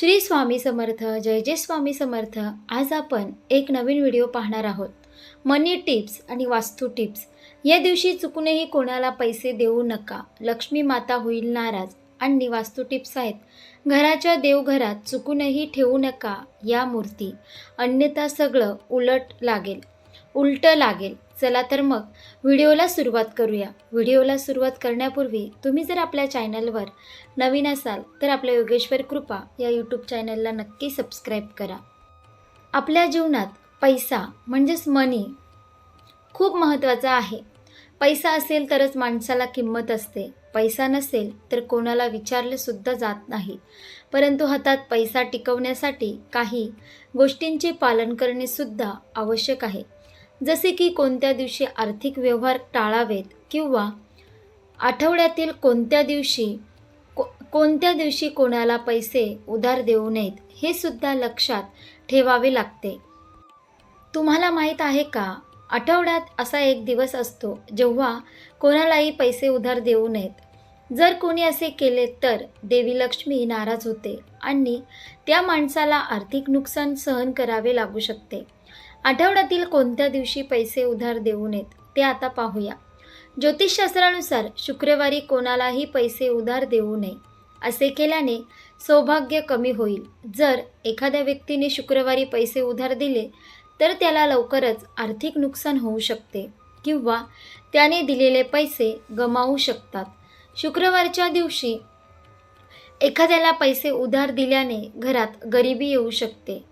श्री स्वामी समर्थ जय जय स्वामी समर्थ. आज आपण एक नवीन व्हिडिओ पाहणार आहोत. मनी टिप्स आणि वास्तू टिप्स. या दिवशी चुकूनही कोणाला पैसे देऊ नका. लक्ष्मी माता होईल नाराज. आणि वास्तू टिप्स आहेत. घराच्या देवघरात चुकूनही ठेवू नका या मूर्ती. अन्यथा सगळं उलट लागेल. उलटं लागेल. चला तर मग व्हिडिओला सुरुवात करूया. व्हिडिओला सुरुवात करण्यापूर्वी तुम्ही जर आपल्या चॅनलवर नवीन असाल तर आपल्या योगेश्वर कृपा या यूट्यूब चॅनलला नक्की सबस्क्राईब करा. आपल्या जीवनात पैसा म्हणजेच मनी खूप महत्त्वाचा आहे. पैसा असेल तरच माणसाला किंमत असते. पैसा नसेल तर कोणाला विचारलेसुद्धा जात नाही. परंतु हातात पैसा टिकवण्यासाठी काही गोष्टींचे पालन करणेसुद्धा आवश्यक आहे. जसे की कोणत्या दिवशी आर्थिक व्यवहार टाळावेत किंवा आठवड्यातील कोणत्या दिवशी को कोणत्या दिवशी कोणाला पैसे उधार देऊ नयेत हे सुद्धा लक्षात ठेवावे लागते. तुम्हाला माहीत आहे का आठवड्यात असा एक दिवस असतो जेव्हा कोणालाही पैसे उधार देऊ नयेत. जर कोणी असे केले तर देवी लक्ष्मी नाराज होते आणि त्या माणसाला आर्थिक नुकसान सहन करावे लागू शकते. आठवड्यातील कोणत्या दिवशी पैसे उधार देऊ नयेत ते आता पाहूया. ज्योतिषशास्त्रानुसार शुक्रवारी कोणालाही पैसे उधार देऊ नये असे केल्याने सौभाग्य कमी होईल. जर एखाद्या व्यक्तीने शुक्रवारी पैसे उधार दिले तर त्याला लवकरच आर्थिक नुकसान होऊ शकते किंवा त्याने दिलेले पैसे गमावू शकतात. शुक्रवारच्या दिवशी एखाद्याला पैसे उधार दिल्याने घरात गरिबी येऊ शकते.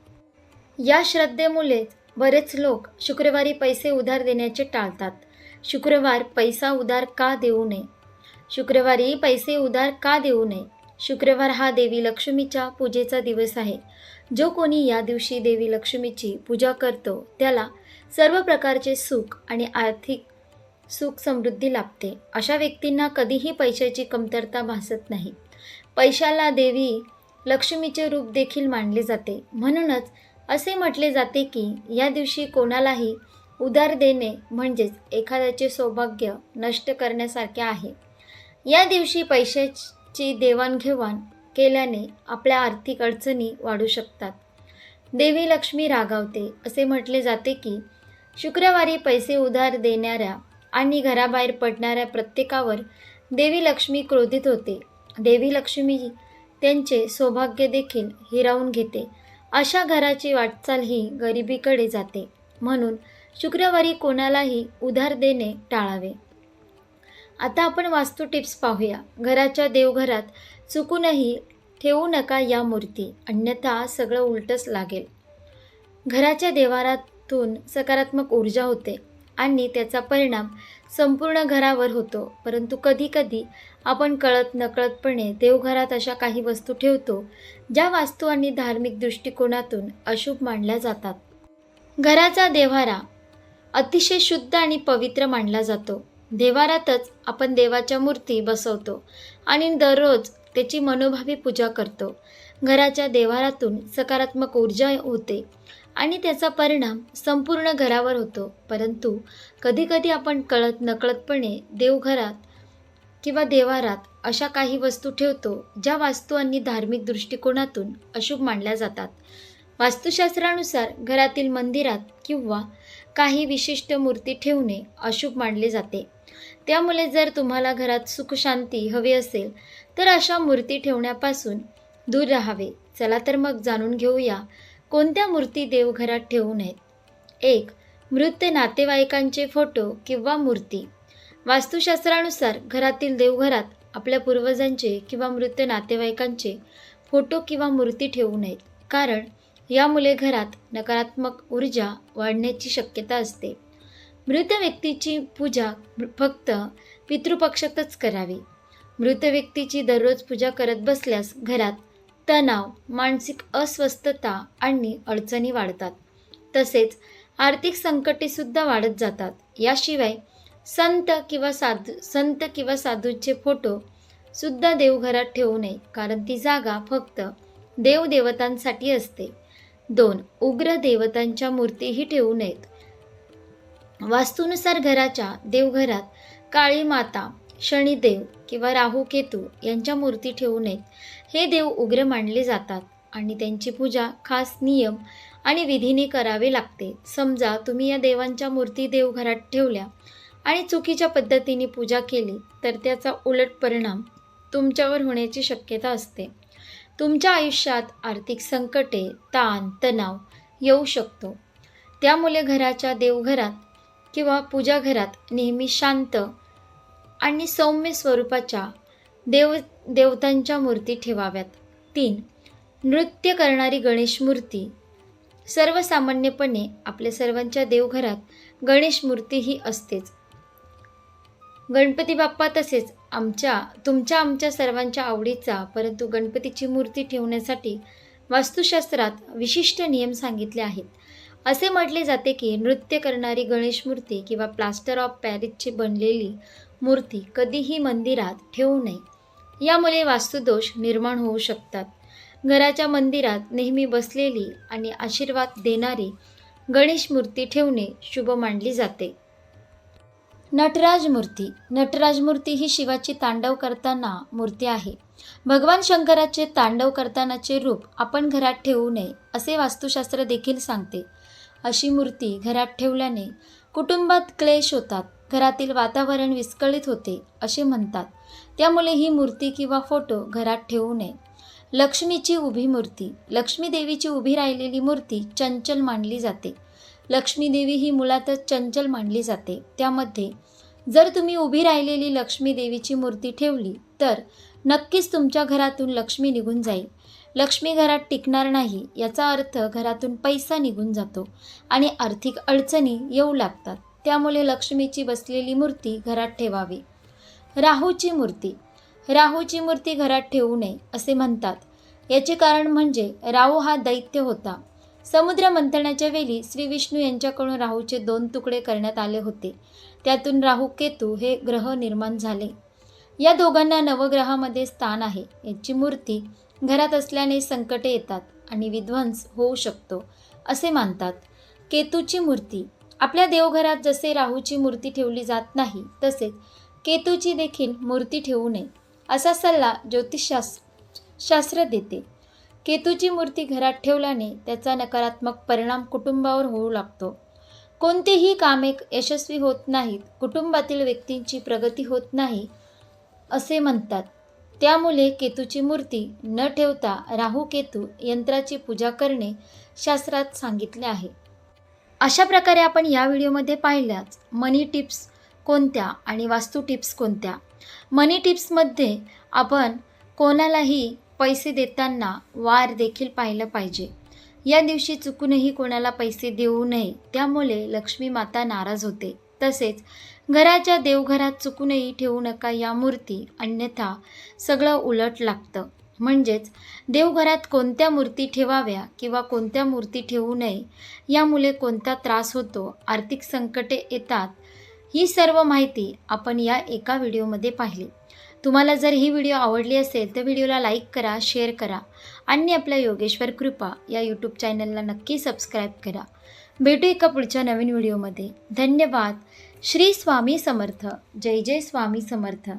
या श्रद्धेमुळेच बरेच लोक शुक्रवारी पैसे उधार देण्याचे टाळतात. शुक्रवार पैसा उधार का देऊ नये? शुक्रवारी पैसे उधार का देऊ नये? शुक्रवार हा देवी लक्ष्मीच्या पूजेचा दिवस आहे. जो कोणी या दिवशी देवी लक्ष्मीची पूजा करतो त्याला सर्व प्रकारचे सुख आणि आर्थिक सुख समृद्धी लाभते. अशा व्यक्तींना कधीही पैशाची कमतरता भासत नाही. पैशाला देवी लक्ष्मीचे रूप देखील मानले जाते. म्हणूनच असे म्हटले जाते की या दिवशी कोणालाही उधार देणे म्हणजेच एखाद्याचे सौभाग्य नष्ट करण्यासारखे आहे. या दिवशी पैशाची देवाणघेवाण केल्याने आपल्या आर्थिक अडचणी वाढू शकतात. देवी लक्ष्मी रागावते असे म्हटले जाते की शुक्रवारी पैसे उधार देणाऱ्या आणि घराबाहेर पडणाऱ्या प्रत्येकावर देवी लक्ष्मी क्रोधित होते. देवी लक्ष्मी त्यांचे सौभाग्य देखील हिरावून घेते. अशा घराची वाटचाल ही गरिबीकडे जाते. म्हणून शुक्रवारी कोणालाही उधार देणे टाळावे. आता आपण वास्तू टिप्स पाहूया. घराच्या देवघरात चुकूनही ठेवू नका या मूर्ती. अन्यथा सगळं उलटच लागेल. घराच्या देवारातून सकारात्मक ऊर्जा होते आणि त्याचा परिणाम संपूर्ण घरावर होतो. परंतु कधीकधी आपण कळत नकळतपणे देवघरात अशा काही वस्तू ठेवतो ज्या वास्तू आणि धार्मिक दृष्टिकोनातून अशुभ मानल्या जातात. घराचा देव्हारा अतिशय शुद्ध आणि पवित्र मानला जातो. देवारातच आपण देवाच्या मूर्ती बसवतो आणि दररोज त्याची मनोभावी पूजा करतो. घराच्या देवारातून सकारात्मक ऊर्जा होते आणि त्याचा परिणाम संपूर्ण घरावर होतो. परंतु कधीकधी आपण कळत नकळतपणे देवघरात किंवा देवारात अशा काही वस्तू ठेवतो ज्या वास्तू आणि धार्मिक दृष्टिकोनातून अशुभ मानल्या जातात. वास्तुशास्त्रानुसार घरातील मंदिरात किंवा काही विशिष्ट मूर्ती ठेवणे अशुभ मानले जाते. त्यामुळे जर तुम्हाला घरात सुखशांती हवी असेल तर अशा मूर्ती ठेवण्यापासून दूर राहावे. चला तर मग जाणून घेऊया कोणत्या मूर्ती देवघरात ठेवू नयेत एक मृत नातेवाईकांचे फोटो किंवा मूर्ती. वास्तुशास्त्रानुसार घरातील देवघरात आपल्या पूर्वजांचे किंवा मृत नातेवाईकांचे फोटो किंवा मूर्ती ठेवू नयेत. कारण यामुळे घरात नकारात्मक ऊर्जा वाढण्याची शक्यता असते. मृत व्यक्तीची पूजा फक्त पितृपक्षातच करावी. मृत व्यक्तीची दररोज पूजा करत बसल्यास घरात तणाव मानसिक अस्वस्थता आणि अडचणी वाढतात. तसेच आर्थिक संकटेसुद्धा वाढत जातात. याशिवाय संत किंवा साधू संत किंवा साधूचे फोटो सुद्धा देवघरात ठेवू नये कारण ती जागा फक्त देवदेवतांसाठी असते. दोन उग्र देवतांच्या मूर्तीही ठेवू नयेत. वास्तूनुसार घराच्या देवघरात काळी माता शनिदेव किंवा राहू केतू यांच्या मूर्ती ठेवू नयेत. हे देव उग्र मानले जातात आणि त्यांची पूजा खास नियम आणि विधीने करावी लागते. समजा तुम्ही या देवांच्या मूर्ती देवघरात ठेवल्या आणि चुकीच्या पद्धतीने पूजा केली तर त्याचा उलट परिणाम तुमच्यावर होण्याची शक्यता असते. तुमच्या आयुष्यात आर्थिक संकटे ताण तणाव येऊ शकतो. त्यामुळे घराच्या देवघरात किंवा पूजा घरात नेहमी शांत आणि सौम्य स्वरूपाच्या देव देवतांच्या मूर्ती ठेवाव्यात. तीन नृत्य करणारी गणेश मूर्ती. सर्वसामान्यपणे आपल्या सर्वांच्या देवघरात गणेश मूर्ती ही असतेच. गणपती बाप्पा तसेच आमच्या तुमच्या आमच्या सर्वांच्या आवडीचा परंतु गणपतीची मूर्ती ठेवण्यासाठी वास्तुशास्त्रात विशिष्ट नियम सांगितले आहेत. असे म्हटले जाते की नृत्य करणारी गणेश मूर्ती किंवा प्लास्टर ऑफ पॅरिसची बनलेली मूर्ती कधीही मंदिरात ठेवू नये. यामुळे वास्तुदोष निर्माण होऊ शकतात. घराच्या मंदिरात नेहमी बसलेली आणि आशीर्वाद देणारी गणेश मूर्ती ठेवणे शुभ मानली जाते. नटराज मूर्ती नटराज मूर्ती ही शिवाची तांडव करताना मूर्ती आहे. भगवान शंकराचे तांडव करतानाचे रूप आपण घरात ठेवू नये असे वास्तुशास्त्र देखील सांगते. अशी मूर्ती घरात ठेवल्याने कुटुंबात क्लेश होतात घरातील वातावरण विस्कळीत होते असे म्हणतात. त्यामुळे ही मूर्ती किंवा फोटो घरात ठेवू नये. लक्ष्मीची उभी मूर्ती. लक्ष्मी देवीची उभी राहिलेली मूर्ती चंचल मानली जाते. लक्ष्मीदेवी ही मुळातच चंचल मानली जाते. त्यामध्ये जर तुम्ही उभी राहिलेली लक्ष्मी देवीची मूर्ती ठेवली तर नक्कीच तुमच्या घरातून लक्ष्मी निघून जाईल. लक्ष्मी घरात टिकणार नाही याचा अर्थ घरातून पैसा निघून जातो आणि आर्थिक अडचणी येऊ लागतात. त्यामुळे लक्ष्मीची बसलेली मूर्ती घरात ठेवावी. राहूची मूर्ती. राहूची मूर्ती घरात ठेवू नये असे म्हणतात. याचे कारण म्हणजे राहू हा दैत्य होता. समुद्र मंथनाच्या वेळी श्री विष्णू यांच्याकडून राहूचे दोन तुकडे करण्यात आले होते. त्यातून राहू केतू हे ग्रह निर्माण झाले. या दोघांना नवग्रहामध्ये स्थान आहे. याची मूर्ती घरात असल्याने संकटे येतात आणि विध्वंस होऊ शकतो असे मानतात. केतूची मूर्ती. आपल्या देवघरात जसे राहूची मूर्ती ठेवली जात नाही तसेच केतूची देखील मूर्ती ठेवू नये असा सल्ला ज्योतिषशास्त्र शास्त्र देते. केतूची मूर्ती घरात ठेवल्याने त्याचा नकारात्मक परिणाम कुटुंबावर होऊ लागतो. कोणतेही कामे यशस्वी होत नाहीत कुटुंबातील व्यक्तींची प्रगती होत नाही असे म्हणतात. त्यामुळे केतूची मूर्ती न ठेवता राहू केतू यंत्राची पूजा करणे शास्त्रात सांगितले आहे. अशा प्रकारे आपण या व्हिडिओमध्ये पाहिल्याच मनी टिप्स कोणत्या आणि वास्तू टिप्स कोणत्या? मनी टिप्समध्ये आपण कोणालाही पैसे देताना वार देखील पाहिलं पाहिजे. या दिवशी चुकूनही कोणाला पैसे देऊ नये त्यामुळे लक्ष्मी माता नाराज होते. तसेच घराच्या देवघरात चुकूनही ठेवू नका या मूर्ती अन्यथा सगळं उलट लागतं. म्हणजेच देवघरात कोणत्या मूर्ती ठेवाव्या किंवा कोणत्या मूर्ती ठेवू नये यामुळे कोणता त्रास होतो आर्थिक संकटे येतात ही सर्व माहिती आपण या एका व्हिडिओमध्ये पाहिली. तुम्हाला जर ही व्हिडिओ आवडली असेल तर व्हिडिओला लाईक करा शेअर करा आणि आपल्या योगेश्वर कृपा या यूट्यूब चॅनलला नक्की सबस्क्राईब करा. भेटू एका पुढच्या नवीन व्हिडिओमध्ये धन्यवाद. श्री स्वामी समर्थ. जय जय स्वामी समर्थ.